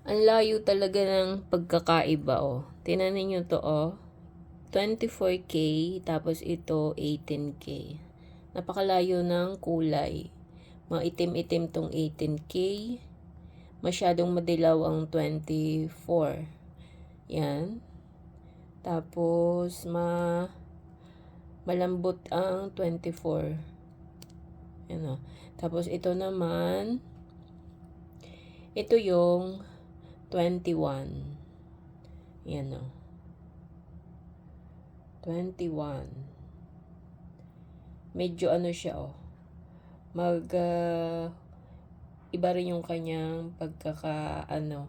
Ang layo talaga ng pagkakaiba, oh. Tinan ninyo to, oh. 24K, tapos ito 18K. Napakalayo ng kulay. Maitim-itim tong 18K. Masyadong madilaw ang 24. Yan. Tapos, ma malambot ang 24. Yan, oh. Tapos, ito naman, ito yung 21. Yan, oh. 21. Medyo ano siya, oh. Mag, ah, iba rin yung kanyang pagkaka, ano,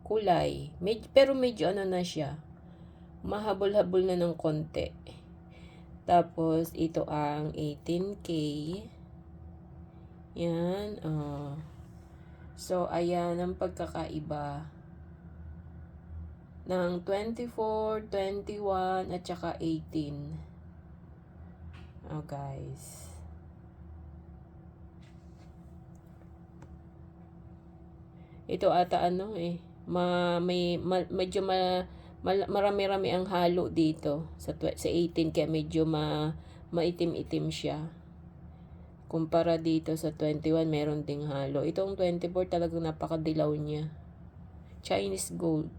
kulay. Med, pero medyo ano na siya. Mahabol-habol na ng konti. Tapos, ito ang 18K. Yan, oh. So, ayan ang pagkakaiba ng 24, 21, at saka 18. Oh, guys. Ito ata ano eh, ma, may, ma, medyo ma, ma- marami-rami ang halo dito sa, sa 18 kaya medyo ma, maitim-itim siya. Kumpara dito sa 21, meron ding halo. Itong 24 talagang napakadilaw niya. Chinese gold.